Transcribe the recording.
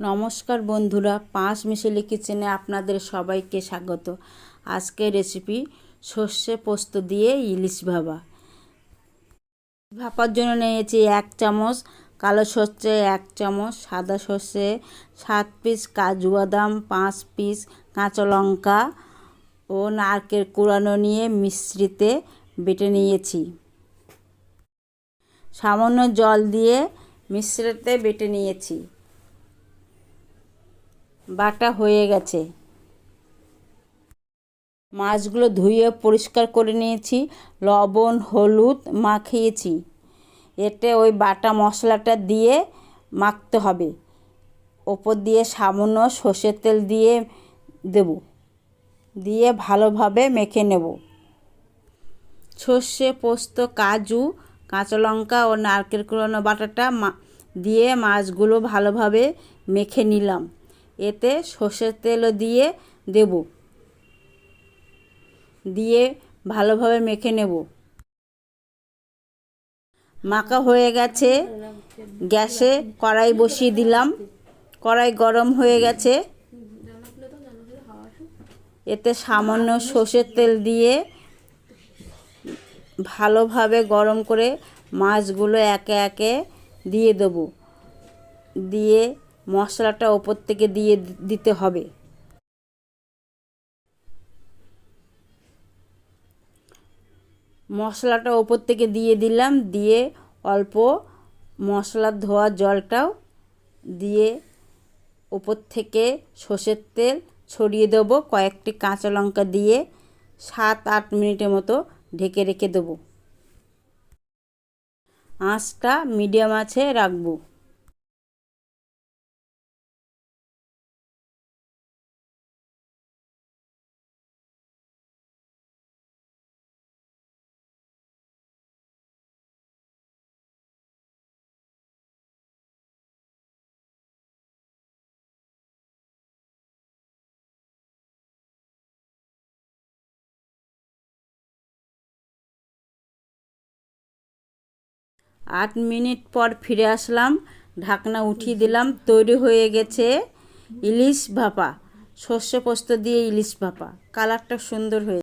নমস্কার বন্ধুরা, পাঁচ মিশেলি কিচেনে আপনাদের সবাইকে স্বাগত। আজকের রেসিপি সর্ষে পোস্ত দিয়ে ইলিশ ভাপা। ভাপার জন্য নিয়েছি এক চামচ কালো সর্ষে, এক চামচ সাদা সর্ষে, সাত পিস কাজু বাদাম, পাঁচ পিস কাঁচা লঙ্কা ও নারকেল কুড়ানো নিয়ে মিশ্রিতে বেটে নিয়েছি। সামান্য জল দিয়ে মিশ্রিতে বেটে নিয়েছি। বাটা হয়ে গেছে। মাছগুলো ধুয়ে পরিষ্কার করে নিয়েছি, লবণ, হলুদ মাখিয়েছি। এতে ওই বাটা মশলাটা দিয়ে মাখতে হবে। ওপর দিয়ে সামান্য সর্ষের তেল দিয়ে দেব। দিয়ে ভালোভাবে মেখে নেব। সর্ষে, পোস্ত, কাজু, কাঁচা লঙ্কা ও নারকেল কুড়ানো বাটাটা দিয়ে মাছগুলো ভালোভাবে মেখে নিলাম। এতে সর্ষের তেলও দিয়ে দেব। দিয়ে ভালোভাবে মেখে নেব। মাখা হয়ে গেছে। গ্যাসে কড়াই বসিয়ে দিলাম। কড়াই গরম হয়ে গেছে। এতে সামান্য সর্ষের তেল দিয়ে ভালোভাবে গরম করে মাছগুলো একে একে দিয়ে দেবো। দিয়ে মশলাটা ওপর থেকে দিয়ে দিতে হবে। মশলাটা ওপর থেকে দিয়ে দিলাম, দিয়ে অল্প মশলা ধোয়া জলটাও দিয়ে ওপর থেকে সর্ষের তেল ছড়িয়ে দেবো, কয়েকটি কাঁচা লঙ্কা দিয়ে সাত আট মিনিটের মতো ঢেকে রেখে দেবো। আঁচটা মিডিয়াম আছে রাখব। আট মিনিট পর ফিরে আসলাম, ঢাকনা উঠিয়ে দিলাম, তৈরি হয়ে গেছে ইলিশ ভাপা। সর্ষে পোস্ত দিয়ে ইলিশ ভাপা। কালারটা সুন্দর হয়ে